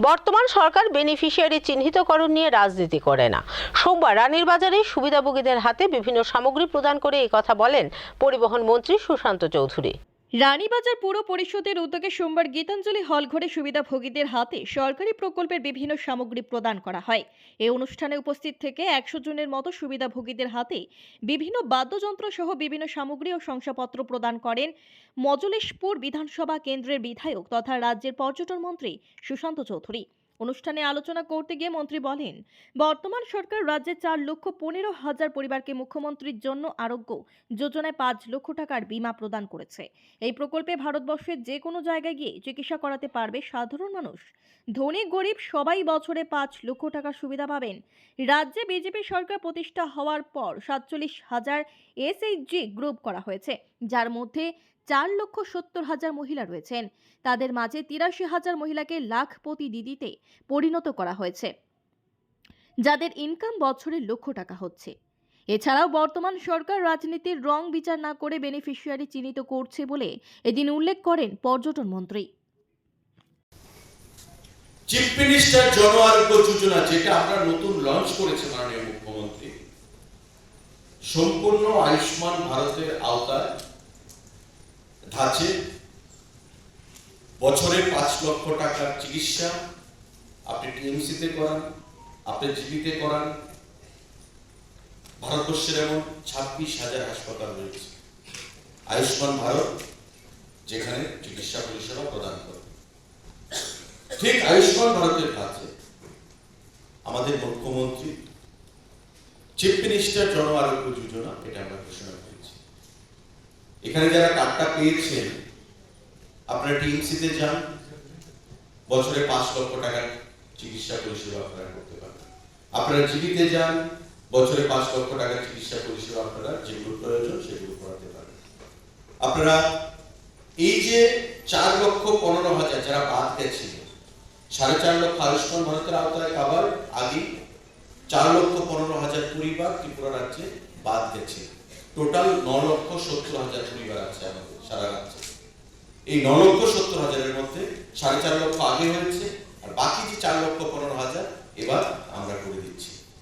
বর্তমান সরকার বেনিফিশিয়ারি চিহ্নিতকরণ নিয়ে রাজনীতি করে না। সোমবার রানীর বাজারে সুবিধাভোগীদের হাতে বিভিন্ন সামগ্রী প্রদান করে এই কথা বলেন পরিবহন মন্ত্রী সুশান্ত চৌধুরী। রানীবাজার পুর পরিষদের উদ্যোগে সোমবার গীতাঞ্জলি হল ঘরে সুবিধাভোগীদের হাতে সরকারি প্রকল্পের বিভিন্ন সামগ্রী প্রদান করা হয়। এই অনুষ্ঠানে উপস্থিত থেকে একশো জনের মতো সুবিধাভোগীদের হাতে বিভিন্ন বাদ্যযন্ত্র সহ বিভিন্ন সামগ্রী ও শংসাপত্র প্রদান করেন মজলেশপুর বিধানসভা কেন্দ্রের বিধায়ক তথা রাজ্যের পর্যটন মন্ত্রী সুশান্ত চৌধুরী। অনুষ্ঠানে আলোচনা করতে গিয়ে মন্ত্রী বলেন, বর্তমান সরকার রাজ্যে চার লক্ষ পনেরো হাজার পরিবারকে মুখ্যমন্ত্রীর জন্য আরোগ্য যোজনায় পাঁচ লক্ষ টাকার বীমা প্রদান করেছে। এই প্রকল্পে ভারতবর্ষের যে কোনো জায়গায় গিয়ে চিকিৎসা করাতে পারবে সাধারণ মানুষ। ধনী, গরিব সবাই বছরে পাঁচ লক্ষ টাকার সুবিধা পাবেন। রাজ্যে বিজেপি সরকার প্রতিষ্ঠা হওয়ার পর সাতচল্লিশ হাজার এসএইচজি গ্রুপ করা হয়েছে, যার মধ্যে চার লক্ষ সত্তর হাজার মহিলা রয়েছেন। তাদের মাঝে তিরাশি হাজার মহিলাকে লাখপতি দিদিতে পরিণত করা হয়েছে। যাদের ইনকাম বছরে লক্ষ টাকা হচ্ছে। এছাড়াও বর্তমান সরকার রাজনীতির রং বিচার না করে বেনিফিশিয়ারি চিহ্নিত করছে বলে এদিন উল্লেখ করেন পর্যটন মন্ত্রী। চিফ মিনিস্টার জন আরোগ্য যোজনা যেটা আমরা নতুন লঞ্চ করেছে মাননীয় মুখ্যমন্ত্রী, সম্পূর্ণ আয়ুষ্মান ভারতের আওতায় ধাঁচে বছরে পাঁচ লক্ষ টাকার চিকিৎসা আপনি টিএমসিতে করান, আপনি জিবিতে করান। ভারতবর্ষের এমন ছাব্বিশ হাজার হাসপাতাল রয়েছে। আয়ুষ্মান ভারত, যেখানে চিকিৎসা পরিষেবা প্রদান করে। ঠিক আয়ুষ্মান ভারতের কাছে আমাদের মুখ্যমন্ত্রী, চিফ মিনিস্টার জন আরোগ্য যোজনা, এটা আমরা ঘোষণা করেছি এখানে যারা কার্ডটা পেয়েছেন, আপনারা টিএমসিতে যান। বছরে পাঁচ লক্ষ টাকার চিকিৎসা পরিষেবা আপনারা করতে পারবেন আপনারা জীবিতে যান, বছরে পাঁচ লক্ষ টাকার চিকিৎসা পরিষেবা আপনারা যেগুলো প্রয়োজন সেগুলো করাতে পারেন। আপনারা এই যে চার লক্ষ পনেরো হাজার যারা বাদ গেছে, সাড়ে চার লক্ষ আয়ুষ্মান ভারতের আওতায় আবার আগে চার লক্ষ পনেরো হাজার পরিবার ত্রিপুরা রাজ্যে বাদ গেছে। টোটাল ন লক্ষ সত্তর হাজার পরিবার আছে আমাদের, সারা রাজ্যে। এই ন লক্ষ সত্তর হাজারের মধ্যে সাড়ে চার লক্ষ আগে হয়েছে, আর বাকি যে চার লক্ষ পনেরো হাজার এবার আমরা করে দিচ্ছি।